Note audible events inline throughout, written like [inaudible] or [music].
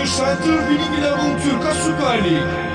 Soccer Center Bilgi Level Türkiye Süper Lig.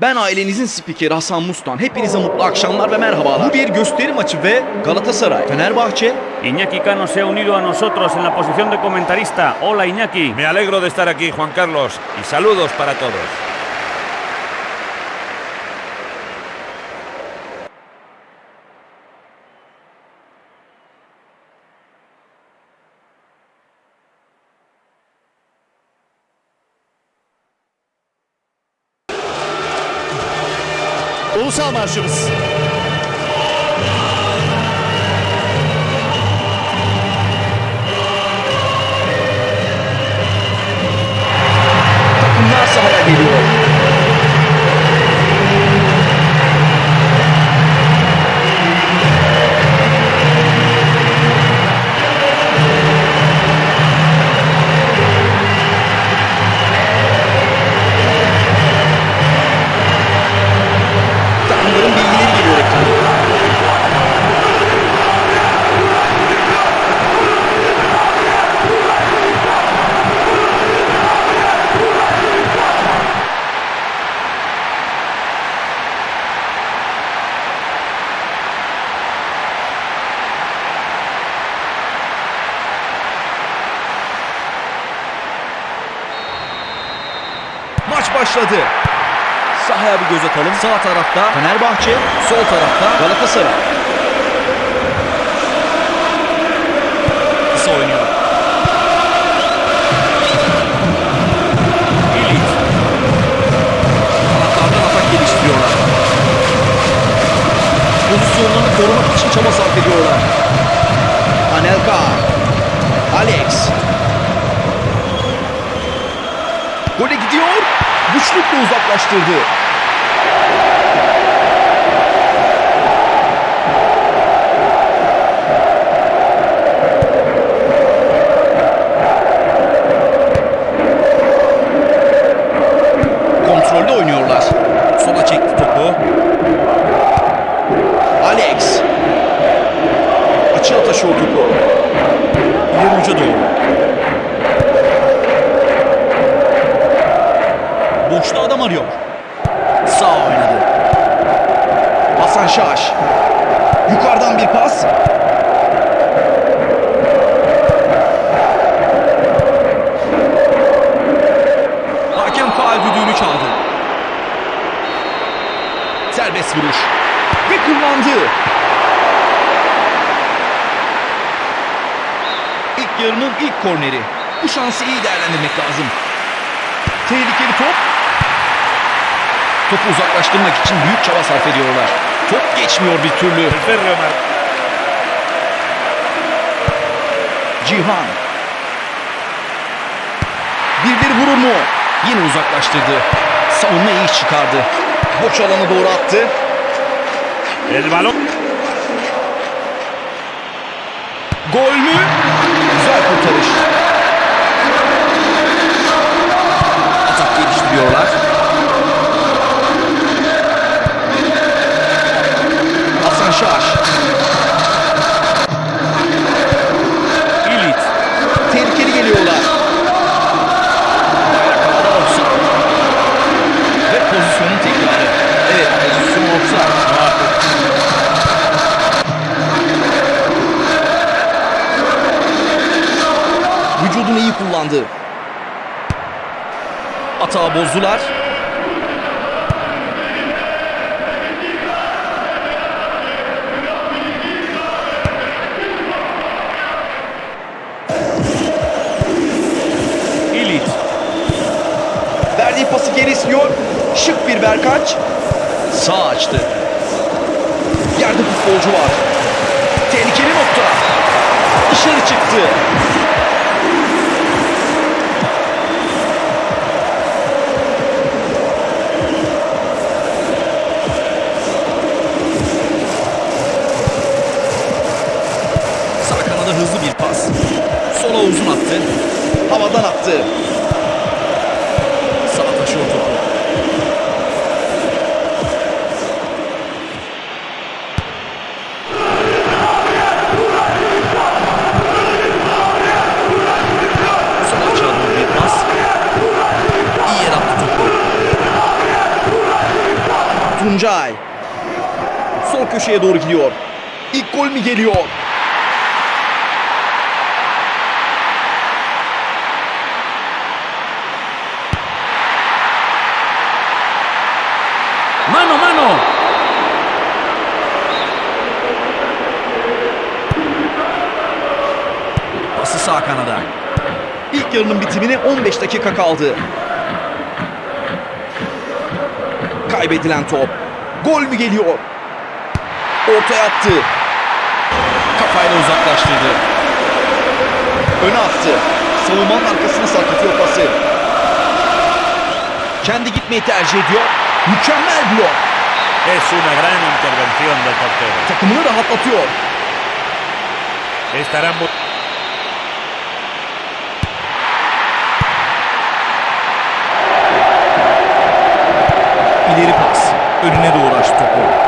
Ben ailenizin spikeri Hasan Mustan. Hepinize mutlu akşamlar ve merhabalar. Bu bir gösteri maçı ve Galatasaray, Fenerbahçe, Iñaki Cano se ha unido a nosotros en la posición de comentarista. Hola Iñaki. Me alegro de estar aquí, Juan Carlos, y saludos para todos. Dodgers. Başladı. Sahaya bir göz atalım. Sağ tarafta Fenerbahçe, sol tarafta Galatasaray. Kısa oynuyor. İliç. Kanatlardan atak geliştiriyorlar. Pozisyonlarını korumak için çaba sarf ediyorlar. Anelka. Alex. Gole gidiyor. Güçlükle uzaklaştırdı. Kontrollü oynuyorlar. Sola çekti topu. Alex. Açığa taşıyor topu. İleri uca doğru. Arkada adam arıyor. Sağ oynadı. Hasan Şaş. Yukarıdan bir pas. Hakem faal düdüğünü çaldı. Serbest vuruş. Ve kullandı. İlk yarının ilk korneri. Bu şansı iyi değerlendirmek lazım. Tehlikeli top Topu uzaklaştırmak için büyük çaba sarf ediyorlar. Top geçmiyor bir türlü. Cihan. Bir bir vurur mu? Yine uzaklaştırdı. Savunma iyi çıkardı. Boş alana doğru attı. El balón. Gol mü? Güzel kurtarış. Kullandı. Atağı bozdular. Verdiği pası geri istiyor. Şık bir Berkaç. Sağ açtı. Yerde futbolcu var. Tehlikeli nokta. Dışarı çıktı. Tuncay. Sol köşeye doğru gidiyor. İlk gol mü geliyor? Mano, mano. Pası sağ kanada. İlk yarının bitimine 15 dakika kaldı. Kaybedilen top. Gol mü geliyor? Ortaya attı. Kafayla uzaklaştırdı. Öne attı. Savunmanın arkasına sarkıtıyor pası. Kendi gitmeyi tercih ediyor. Mükemmel blok. Es una gran intervención del portero. Takımını rahatlatıyor. Estarán Önüne doğru açtı topu.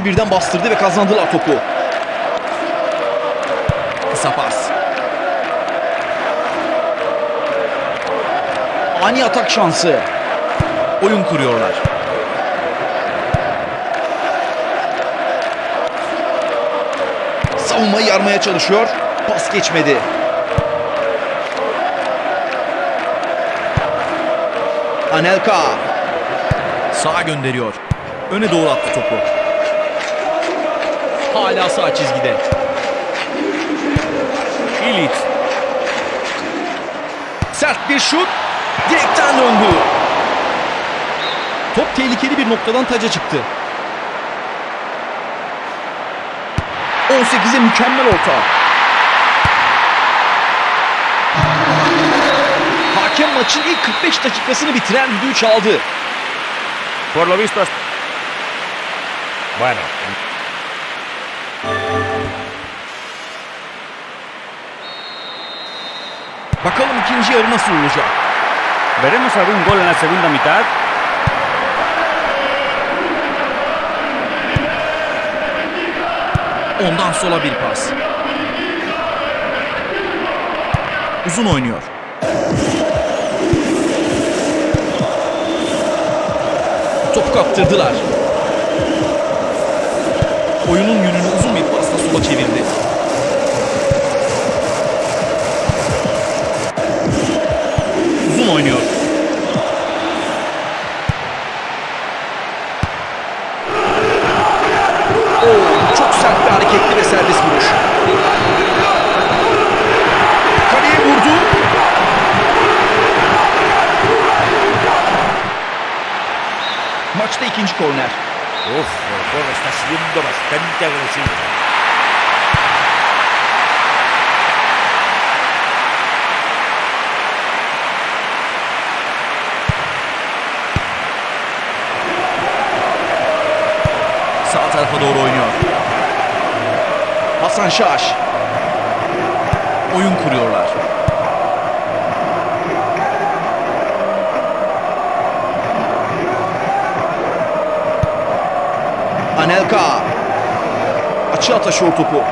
Oyuncu birden bastırdı ve kazandılar topu. Kısa pas. Ani atak şansı. Oyun kuruyorlar. Savunmayı yarmaya çalışıyor. Pas geçmedi. Anelka. Sağa gönderiyor. Öne doğru attı topu. Hala sağ çizgide. Ilic. Sert bir şut. Direkten döndü. Top tehlikeli bir noktadan taca çıktı. 18'e mükemmel orta. Hakem maçın ilk 45 dakikasını bitiren düdüğü çaldı. Por lo visto, Bueno, Bakalım ikinci yarı nasıl olacak? ¿Veremos algún gol en la segunda mitad? Ondan sola bir pas. Uzun oynuyor. Topu kaptırdılar. Oyunun yönünü uzun bir pasla sola çevirdi. Anelka. Açığa taşıyor topu.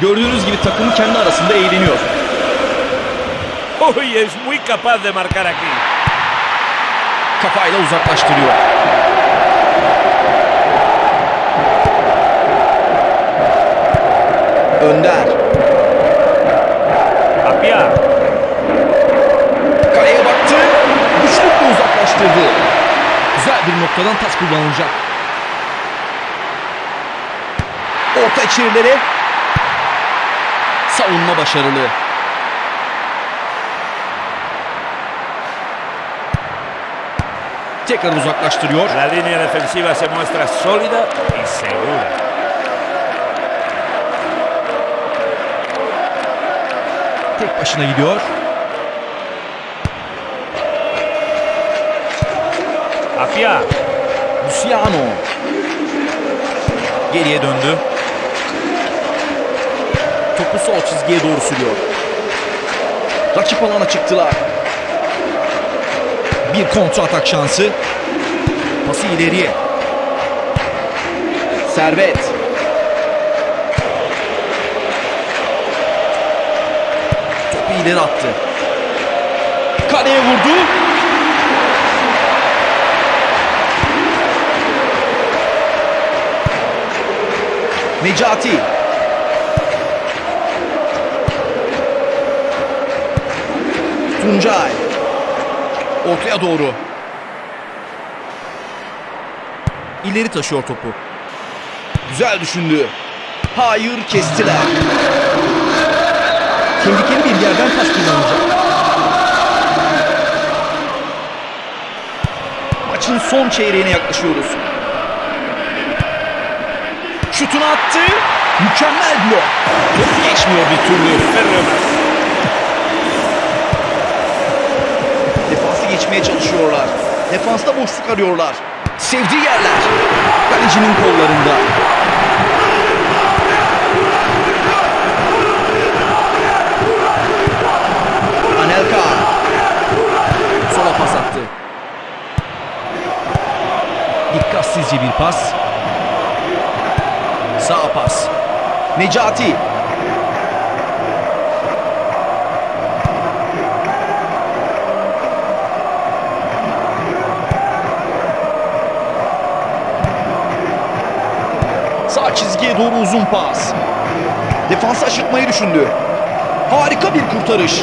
Gördüğünüz gibi takımı kendi arasında eğleniyor. Uy, es muy capaz de marcar aquí. Kafayla uzaklaştırıyor. Önder. Apia. Uzaklaştırdı. Güzel bir noktadan pas kullanılacak. Orta içerilere. Savunma başarılı. Tekrar uzaklaştırıyor. La línea defensiva se muestra sólida y segura. Tek başına gidiyor. Apia. Luciano. Geriye döndü. Topu sol çizgiye doğru sürüyor. Rakip alana çıktılar. Bir kontra atak şansı. Pası ileriye. Servet. Topu ileri attı. Kaleye vurdu. Necati. Tuncay. Ortaya doğru. İleri taşıyor topu. Güzel düşündü. Hayır kestiler. Tehlikeli bir yerden pas kullanacak. Maçın son çeyreğine yaklaşıyoruz. Şutunu attı. Mükemmel blok. Top geçmiyor bir türlü. Martín. Defansı geçmeye çalışıyorlar. Defansta boşluk arıyorlar. Sevdiği yerler. Kalecinin kollarında. Anelka. Sola pas attı. Dikkatsizce bir pas. Sağ pas. Necati. Sağ çizgiye doğru uzun pas. Defansı aşırtmayı düşündü. Harika bir kurtarış.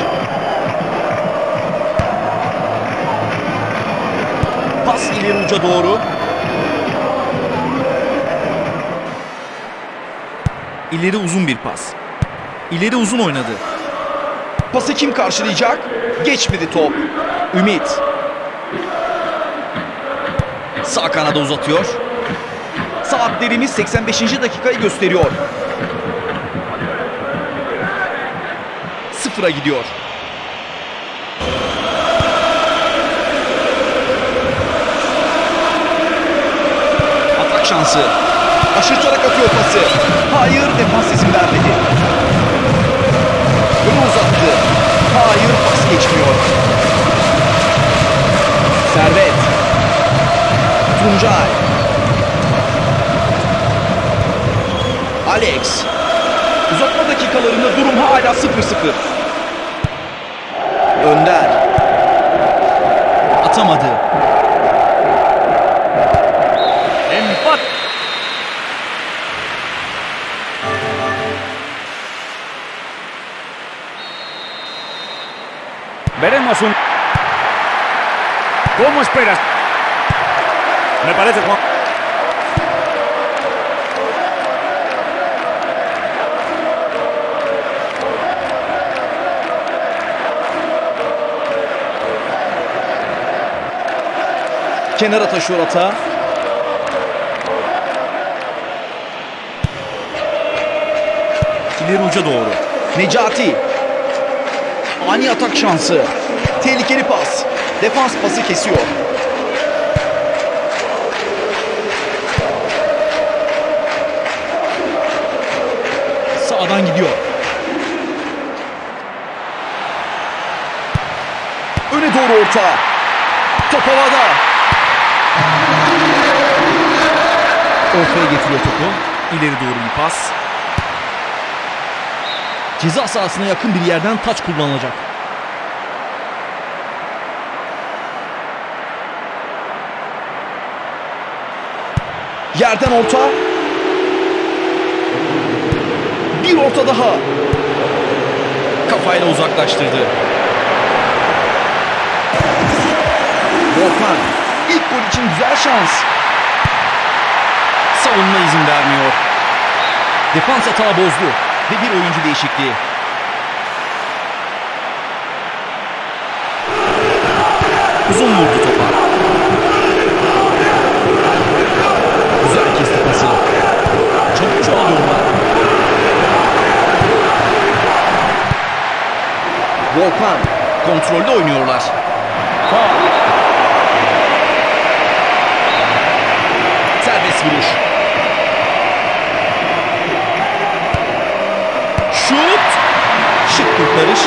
Pas ileri uca doğru. İleri uzun bir pas. İleri uzun oynadı. Pası kim karşılayacak? Geçmedi top. Ümit. Sağ kanada uzatıyor. Saatlerimiz 85. dakikayı gösteriyor. Sıfıra gidiyor. Atak şansı. Aşırtarak atıyor pası. Hayır defans izin vermedi. Öne uzattı. Hayır pas geçmiyor. Servet. Tuncay. Alex. Uzatma dakikalarında durum hala 0-0. Önder. Atamadı. Veremos un... ¿Cómo esperas? Me parece, Juan. Kenara taşıyor ata. İleri uca doğru. Necati. Ani atak şansı. Tehlikeli pas. Defans pası kesiyor. Sağdan gidiyor. Öne doğru orta. Top havada. Ortaya getiriyor topu. İleri doğru bir pas. Ceza sahasına yakın bir yerden taç kullanılacak. Yerden orta. Bir orta daha. Kafayla uzaklaştırdı. Volkan ilk gol için güzel şans. Savunma izin vermiyor. Defans hata bozdu ve bir oyuncu değişikliği. Volkan kontrollü oynuyorlar. Serbest vuruş. Şut. Şık kurtarış.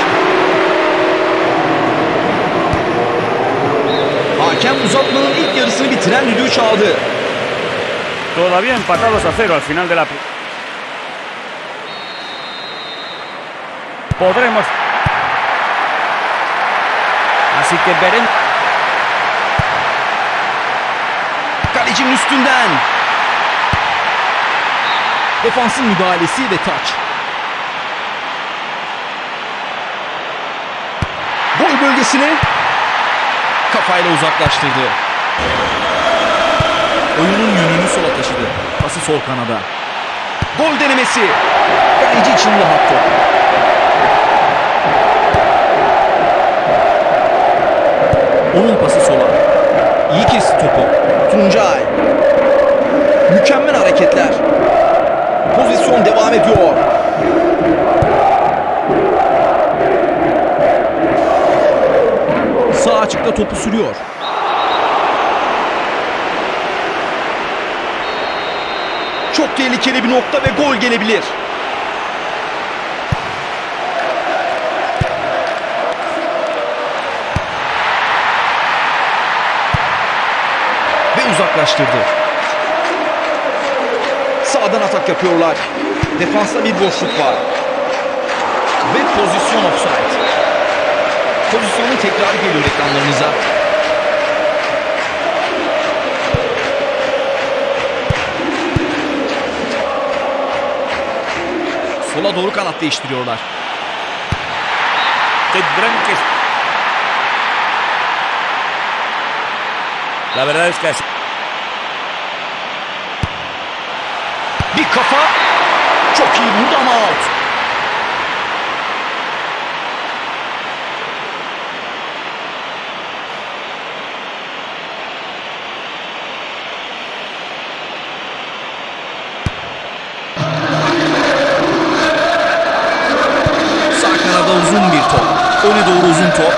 Hakem uzatmanın ilk yarısını bitiren düdüğü çaldı. Todavía empatados a cero al final de la... Podremos... Que veremos... Kalecinin üstünden. Defansın müdahalesi ve taç. Gol bölgesine kafayla uzaklaştırdı. Oyunun yönünü sola taşıdı. Pası sol kanada. Gol denemesi. Kaleci için rahat Onun pası sola. İyi kesti topu. Tuncay. Mükemmel hareketler. Pozisyon devam ediyor. Sağ açıkta topu sürüyor. Çok tehlikeli bir nokta ve gol gelebilir. Uzaklaştırdı. Sağdan atak yapıyorlar. Defansta bir boşluk var. Ve pozisyon offside. Pozisyonun tekrarı geliyor ekranlarınıza. Sola doğru kanat değiştiriyorlar. Tendrán que. La verdad es que así. Bir kafa. Çok iyi vurdu ama out. Sağ kanada uzun bir top. Öne doğru uzun top.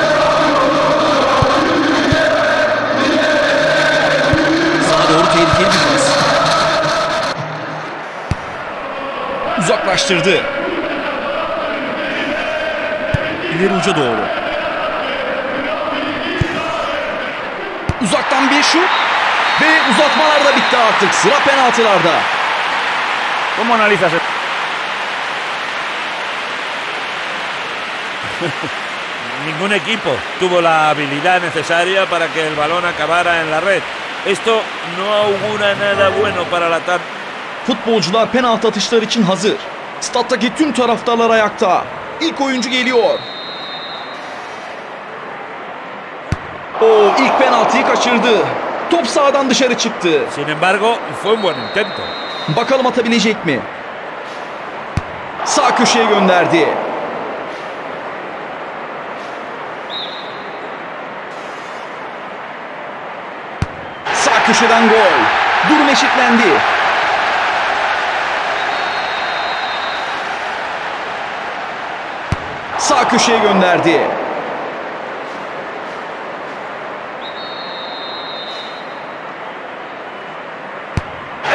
Sağa doğru tehlikeli bir uzaklaştırdı. İleri uca doğru. Uzaktan bir şut. Ve uzatmalar da bitti artık. Sıra penaltılarda. ¿Cómo analizas? [laughs] Ningún equipo tuvo la habilidad necesaria para que el balón acabara en la red. Esto no augura nada bueno para la tabla. Futbolcular penaltı atışları için hazır. Stat'taki tüm taraftarlar ayakta. İlk oyuncu geliyor. O ilk penaltıyı kaçırdı. Top sağdan dışarı çıktı. Sin embargo, fue un buen intento. Bakalım atabilecek mi? Sağ köşeye gönderdi. Sağ köşeden gol. Durum eşitlendi. Sağ köşeye gönderdi.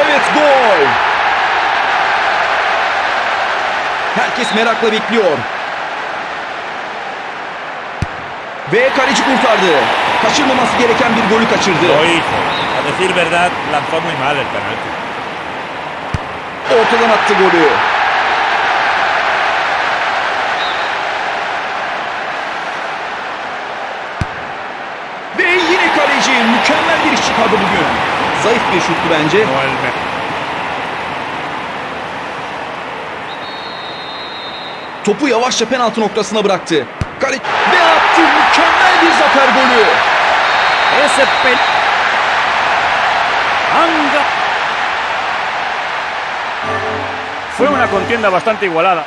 Evet gol. Herkes merakla bekliyor. Ve kaleci kurtardı. Kaçırmaması gereken bir golü kaçırdı. A decir verdad, lanzó muy mal el penalti. Ortadan attı golü. Ve yine kaleci mükemmel bir iş çıkardı bugün. Zayıf bir şuttu bence. No el me- Topu yavaşça penaltı noktasına bıraktı. Kale ve attı mükemmel bir zafer golü. Ese pen... Anga. Fue una contienda bastante igualada.